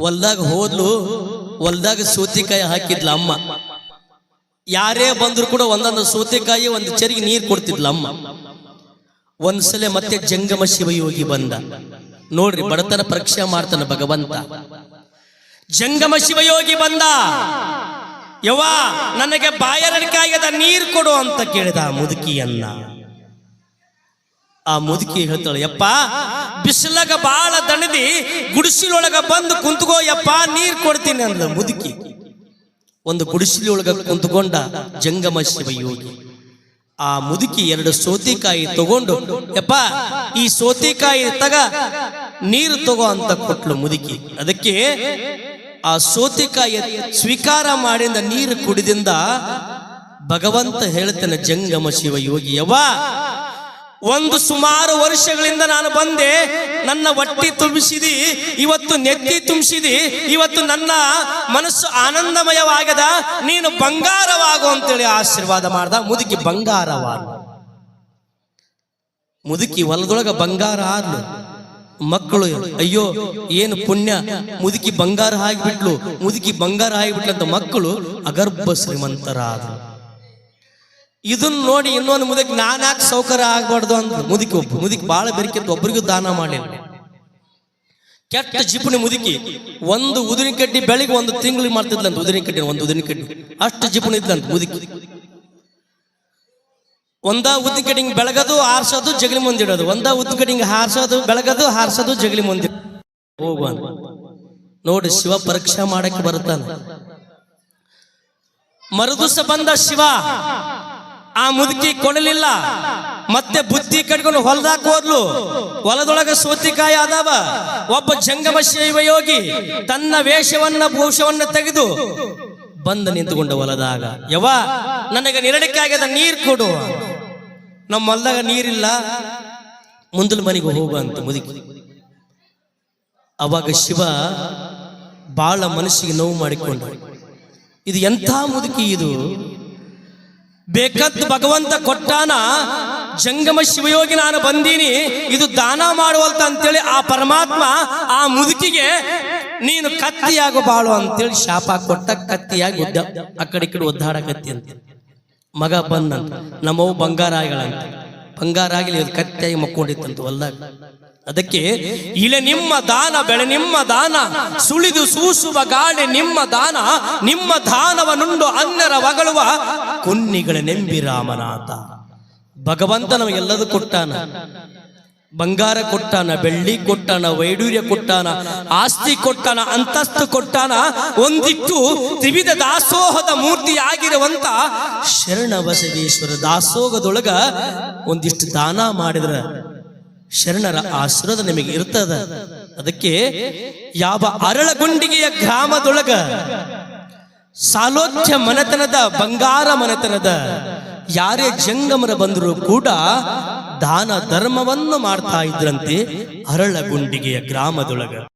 ಹೊಲ್ದಾಗ ಹೋದ್ಲು, ಹೊಲ್ದಾಗ ಸೂತಿಕಾಯಿ ಹಾಕಿದ್ಲ ಅಮ್ಮ. ಯಾರೇ ಬಂದ್ರು ಕೂಡ ಒಂದೊಂದು ಸೂತಿಕಾಯಿ, ಒಂದು ಚರಿಗೆ ನೀರು ಕೊಡ್ತಿದ್ಲ ಅಮ್ಮ. ಒಂದ್ಸಲ ಮತ್ತೆ ಜಂಗಮ ಶಿವಯೋಗಿ ಬಂದ. ನೋಡ್ರಿ, ಬಡತನ ಪರೀಕ್ಷೆ ಮಾಡ್ತಾನ ಭಗವಂತ. ಜಂಗಮ ಶಿವಯೋಗಿ ಬಂದ. ಯವ್ವಾ, ನನಗೆ ಬಾಯರಡಿಕಾಯದ ನೀರು ಕೊಡು ಅಂತ ಕೇಳಿದ ಮುದುಕಿಯನ್ನ. ಆ ಮುದುಕಿ ಹೇಳ್ತಾಳೆ, ಯಪ್ಪ, ಬಿಸಿಲಾಗ ಬಾಳ ದಣದಿ, ಗುಡಿಸಿಲೊಳಗ ಬಂದು ಕುಂತ್ಕೋ, ಯಪ್ಪ, ನೀರ್ ಕೊಡ್ತೀನಿ ಅಂದ ಮುದುಕಿ. ಒಂದು ಗುಡಿಸಿಲೊಳಗ ಕುಂತ್ಕೊಂಡ ಜಂಗಮ ಶಿವಯೋಗಿ ಆ ಮುದುಕಿ ಎರಡು ಸೋತಿಕಾಯಿ ತಗೊಂಡು, ಯಪ್ಪ, ಈ ಸೋತಿಕಾಯಿ ತಗ, ನೀರು ತಗೋ ಅಂತ ಕೊಟ್ಲು ಮುದುಕಿ. ಅದಕ್ಕೆ ಆ ಸೋತಿಕಾಯಿ ಸ್ವೀಕಾರ ಮಾಡಿದ ನೀರು ಕುಡಿದಿಂದ ಭಗವಂತ ಹೇಳ್ತಾನೆ, ಜಂಗಮ ಶಿವ ಯೋಗಿ, ಯವ್ವ ಒಂದು ಸುಮಾರು ವರ್ಷಗಳಿಂದ ನಾನು ಬಂದೆ, ನನ್ನ ಹೊಟ್ಟಿ ತುಂಬಿಸಿದಿ, ಇವತ್ತು ನೆತ್ತಿ ತುಂಬಿಸಿದಿ, ಇವತ್ತು ನನ್ನ ಮನಸ್ಸು ಆನಂದಮಯವಾಗದ, ನೀನು ಬಂಗಾರವಾಗು ಅಂತೇಳಿ ಆಶೀರ್ವಾದ ಮಾಡ್ದ. ಮುದುಕಿ ಬಂಗಾರವಾದ ಮುದುಕಿ ಹೊಲದೊಳಗ ಬಂಗಾರ ಆದ್ಲು. ಮಕ್ಕಳು, ಅಯ್ಯೋ, ಏನು ಪುಣ್ಯ. ಮುದುಕಿ ಬಂಗಾರ ಆಗಿಬಿಟ್ಲು. ಮುದುಕಿ ಬಂಗಾರ ಆಗಿಬಿಟ್ಲು ಅಂತ ಮಕ್ಕಳು ಅಗರ್ಭ ಶ್ರೀಮಂತರಾದ್ರು. ಇದನ್ನ ನೋಡಿ ಇನ್ನೊಂದು ಮುದಕ್ ನಾನು ಯಾಕೆ ಸೌಕರ್ಯ ಆಗ್ಬಾರ್ದು ಅಂತ ಮುದುಕಿ ಒಬ್ಬ ಮುದುಕಿ ಭಾಳ ಬೆರಿಕೆ ಒಬ್ಬರಿಗೂ ದಾನ ಮಾಡಿ ಕೆಟ್ಟ ಜಿಪುಣಿ ಮುದುಕಿ ಒಂದು ಉದುರಿನ ಕಡ್ಡಿ ಬೆಳಿಗ್ಗೆ ಒಂದು ತಿಂಗಳಿಗೆ ಮಾಡ್ತಿದ್ಲಂತ ಉದುರಿನ ಕಡ್ಡಿ, ಒಂದು ಉದಿನ ಕಡ್ಡಿ. ಅಷ್ಟು ಜಿಪುಣಿ ಇದ್ಲಂತ ಮುದುಕಿ. ಒಂದ ಉದ್ದಿನ ಕಡ್ಡಿಂಗ್ ಬೆಳಗದು, ಹಾರ್ಸೋದು, ಜಗಲಿ ಮುಂದಿಡೋದು ಒಂದ ಉದ್ದಿನ ಕಡ್ಡಿಂಗ್ ಹಾರ್ಸೋದು, ಬೆಳಗದು, ಹಾರ್ಸೋದು, ಜಗಲಿ ಮುಂದಿ ಹೋಗುವ ನೋಡಿ, ಶಿವ ಪರೀಕ್ಷೆ ಮಾಡಕ್ಕೆ ಬರುತ್ತಾನೆ. ಮರುದಿವಸ ಬಂದ ಶಿವ. ಆ ಮುದುಕಿ ಕೊಡಲಿಲ್ಲ. ಮತ್ತೆ ಬುದ್ಧಿ ಕಟ್ಕೊಂಡು ಹೊಲದಾಕ ಹೋದ್ಲು. ಹೊಲದೊಳಗ ಸೋತಿಕಾಯಿ ಆದವ. ಒಬ್ಬ ಜಂಗಮ ಶೈವಯೋಗಿ ತನ್ನ ವೇಷವನ್ನ ಭೂಷವನ್ನ ತೆಗೆದು ಬಂದ ನಿಂತುಕೊಂಡ ಹೊಲದಾಗ. ಯವ ನನಗೆ ನಿರಡಿಕಾಗ್ಯದ ನೀರು ಕೊಡು. ನಮ್ಮ ಹೊಲದಾಗ ನೀರಿಲ್ಲ. ಮುಂದಲ ಮನೆಗೆ ಹೋಗು ಅಂತ ಮುದುಕಿ. ಅವಾಗ ಶಿವ ಬಾಳ ಮನಸ್ಸಿಗೆ ನೋವು ಮಾಡಿಕೊಂಡ. ಇದು ಎಂಥ ಮುದುಕಿ ಇದು? ಬೇಕಂತ ಭಗವಂತ ಕೊಟ್ಟಾನ, ಜಂಗಮ ಶಿವಯೋಗಿ ನಾನು ಬಂದೀನಿ, ಇದು ದಾನ ಮಾಡುವಂತ ಅಂತೇಳಿ ಆ ಪರಮಾತ್ಮ ಆ ಮುದುಕಿಗೆ, ನೀನು ಕತ್ತಿಯಾಗು ಬಾಳು ಅಂತೇಳಿ ಶಾಪ ಕೊಟ್ಟ, ಕತ್ತಿಯಾಗಿ ಉದ್ದ, ಆ ಕಡೆ ಕಡೆ ಕಡೆ ಒದ್ದಾಡಕತ್ತಿ ಅಂತ. ಮಗ ಬಂದಂತ ನಮ್ಮವು ಬಂಗಾರ ಆಗಿಳಂತ ಬಂಗಾರ ಆಗಲಿ ಇದು ಕತ್ತಿಯಾಗಿ ಮಕ್ಕೊಂಡಿತ್ತಂತ ಹೊಲ್ದಾಗ. ಅದಕ್ಕೆ ಇಳೆ ನಿಮ್ಮ ದಾನ, ಬೆಳೆ ನಿಮ್ಮ ದಾನ, ಸುಳಿದು ಸೂಸುವ ಗಾಳಿ ನಿಮ್ಮ ದಾನ, ನಿಮ್ಮ ದಾನವನುಂಡು ಅನ್ನರ ಹೊಗಳುವ ಕುನ್ನಿಗಳ ನೆಂಬಿ ರಾಮನಾಥ. ಭಗವಂತ ನಮಗೆಲ್ಲದೂ ಕೊಟ್ಟಾನ. ಬಂಗಾರ ಕೊಟ್ಟಾನ, ಬೆಳ್ಳಿ ಕೊಟ್ಟಾನ, ವೈಡೂರ್ಯ ಕೊಟ್ಟಾನ, ಆಸ್ತಿ ಕೊಟ್ಟಾನ, ಅಂತಸ್ತು ಕೊಟ್ಟಾನ, ಒಂದಿಟ್ಟು ತ್ರಿವಿಧ ದಾಸೋಹದ ಮೂರ್ತಿಯಾಗಿರುವಂತ ಶರಣ ಬಸವೇಶ್ವರ ದಾಸೋಹದೊಳಗ ಒಂದಿಷ್ಟು ದಾನ ಮಾಡಿದ್ರ ಶರಣರ ಆಶ್ರದ ನಿಮಗೆ ಇರ್ತದ. ಅದಕ್ಕೆ ಯಾವ ಅರಳಗುಂಡಿಗೆಯ ಗ್ರಾಮದೊಳಗ ಸಾಲೋಚ್ಯ ಮನೆತನದ ಬಂಗಾರ ಮನೆತನದ ಯಾರೇ ಜಂಗಮರ ಬಂದರೂ ಕೂಡ ದಾನ ಧರ್ಮವನ್ನು ಮಾಡ್ತಾ ಇದ್ರಂತೆ ಅರಳಗುಂಡಿಗೆಯ ಗ್ರಾಮದೊಳಗ.